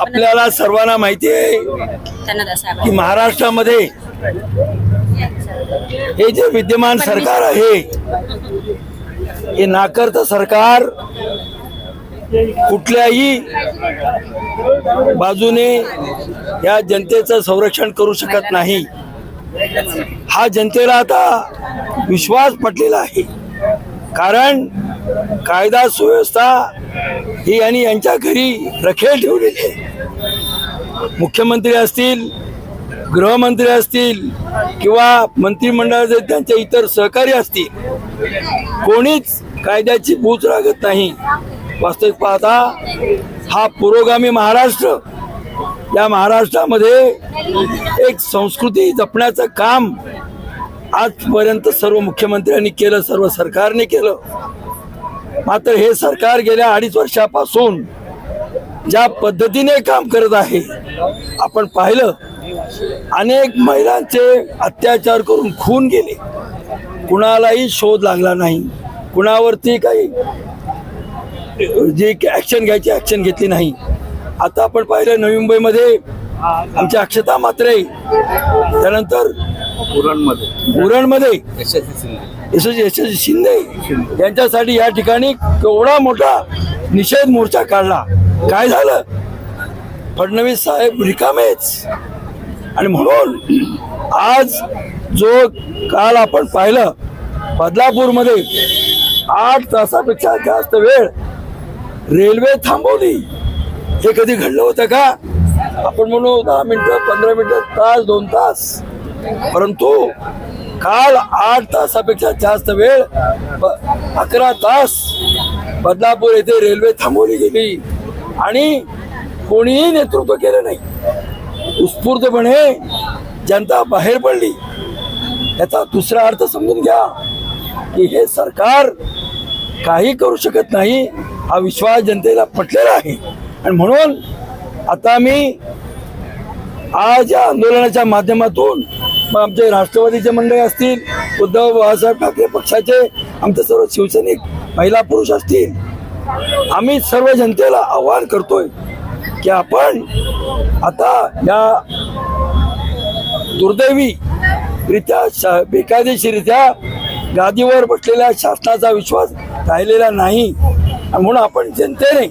आपल्याला सर्वांना माहिती आहे की महाराष्ट्रामध्ये हे जे विद्यमान सरकार आहे हे नाकर्त सरकार कुठल्याही बाजूने या जनतेचं संरक्षण करू शकत नाही. हा जनतेला आता विश्वास पटलेला आहे. कारण कायदा सुव्यवस्था ही आणि यांच्या घरी रखेल ठेवलेली आहे. मुख्यमंत्री असतील गृहमंत्री असतील किंवा मंत्रिमंडळाचे त्यांचे इतर सहकारी असतील कोणीच कायद्याची बूच लागत नाही. वास्तविक पाहता हा पुरोगामी महाराष्ट्र या महाराष्ट्रामध्ये एक संस्कृती जपण्याचं काम आजपर्यंत सर्व मुख्यमंत्र्यांनी केलं सर्व सरकारने केलं. मात्र हे सरकार गेल्या अडीच वर्षापासून ज्या पद्धतीने काम करत आहे आपण पाहिलं अनेक महिलांचे अत्याचार करून खून गेले. कुणालाही शोध लागला नाही. कुणावरती काही जी ऍक्शन घ्यायची ऍक्शन घेतली नाही. आता आपण पाहिलं नवी मुंबईमध्ये आमच्या अक्षता मात्रे त्यानंतर उरणमध्ये उरणमध्ये यशस्वी शिंदे यांच्यासाठी या ठिकाणी केवढा मोठा निषेध मोर्चा काढला. काय झालं? फडणवीस साहेब रिकामेच. आणि म्हणून आज जो काल आपण पाहिलं बदलापूरमध्ये आठ तासापेक्षा जास्त वेळ रेल्वे थांबवली. हे कधी घडलं होतं का? आपण म्हणू दहा मिनिटं पंधरा मिनिटं तास दोन तास. परंतु काल आठ तासापेक्षा जास्त वेळ ब- अकरा तास बदलापूर येथे रेल्वे थांबवली गेली. आणि कोणीही नेतृत्व केलं नाही. उत्स्फूर्तपणे जनता बाहेर पडली. याचा दुसरा अर्थ समजून घ्या की हे सरकार काही करू शकत नाही हा विश्वास जनतेला पटलेला आहे. आणि म्हणून आता मी आज या आंदोलनाच्या माध्यमातून मग आमचे राष्ट्रवादीचे मंडळी असतील उद्धव बाळासाहेब ठाकरे पक्षाचे आमचे सर्व शिवसैनिक महिला पुरुष असतील. आम्ही सर्व जनतेला आवाहन करतोय की आपण आता या दुर्दैवी रित्या शा- बेकायदेशीरित्या गादीवर बसलेल्या शासनाचा विश्वास राहिलेला नाही. म्हणून आपण जनतेने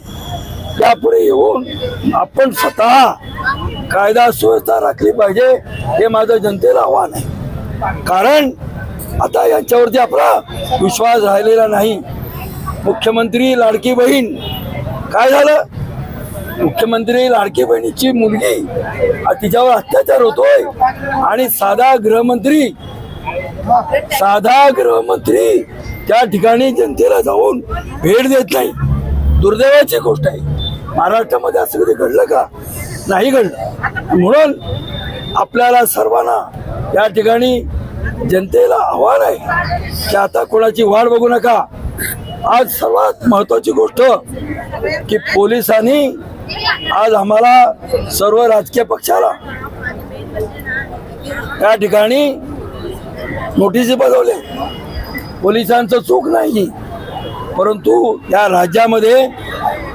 यापुढे येऊन आपण स्वतः कायदा सुव्यवस्था राखली पाहिजे हे माझं जनतेला आव्हान आहे. कारण आता यांच्यावरती आपला विश्वास राहिलेला नाही. मुख्यमंत्री लाडकी बहीण काय झालं? मुख्यमंत्री लाडकी बहिणीची मुलगी तिच्यावर अत्याचार होतोय आणि साधा गृहमंत्री साधा गृहमंत्री त्या ठिकाणी जनतेला जाऊन भेट देत नाही. दुर्दैवाची गोष्ट आहे. महाराष्ट्रामध्ये असं कधी घडलं का? नाही घडलं. म्हणून आपल्याला सर्वांना या ठिकाणी जनतेला आव्हान आहे की आता कोणाची वाट बघू नका. आज सर्वात महत्वाची गोष्ट की पोलिसांनी आज आम्हाला सर्व राजकीय पक्षाला या ठिकाणी नोटिसी बजावले. पोलिसांचं चूक नाही परंतु या राज्यामध्ये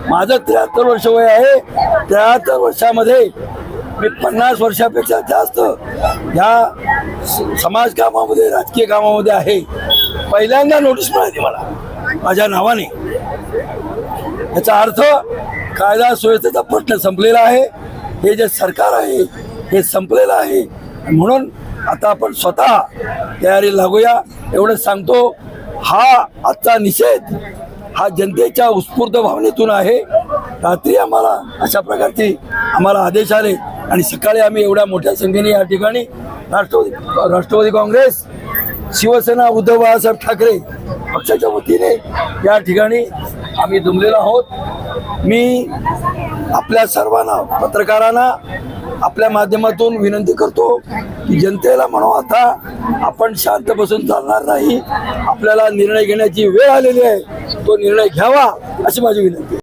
माझं त्र्याहत्तर वर्ष वय आहे. त्र्याहत्तर वर्षामध्ये मी पन्नास वर्षापेक्षा जास्त ह्या स- समाज कामामध्ये राजकीय कामामध्ये आहे. पहिल्यांदा नोटीस मिळाली मला माझ्या नावाने. याचा अर्थ कायदा सुव्यवस्थेचा प्रश्न संपलेला आहे. हे जे सरकार आहे हे संपलेलं आहे. म्हणून आता आपण स्वतः तयारी लागूया. एवढं सांगतो हा आजचा निषेध हा जनतेच्या उत्स्फूर्त भावनेतून आहे. रात्री आम्हाला अशा प्रकारचे आम्हाला आदेश आले आणि सकाळी आम्ही एवढ्या मोठ्या संख्येने या ठिकाणी राष्ट्रवादी राष्ट्रवादी काँग्रेस शिवसेना उद्धव बाळासाहेब ठाकरे पक्षाच्या वतीने या ठिकाणी आम्ही जमलेलो आहोत. मी आपल्या सर्वांना पत्रकारांना आपल्या माध्यमातून विनंती करतो की जनतेला म्हणू आता आपण शांत बसून चालणार नाही. आपल्याला निर्णय घेण्याची वेळ आलेली आहे. तो निर्णय घ्यावा अशी माझी विनंती आहे.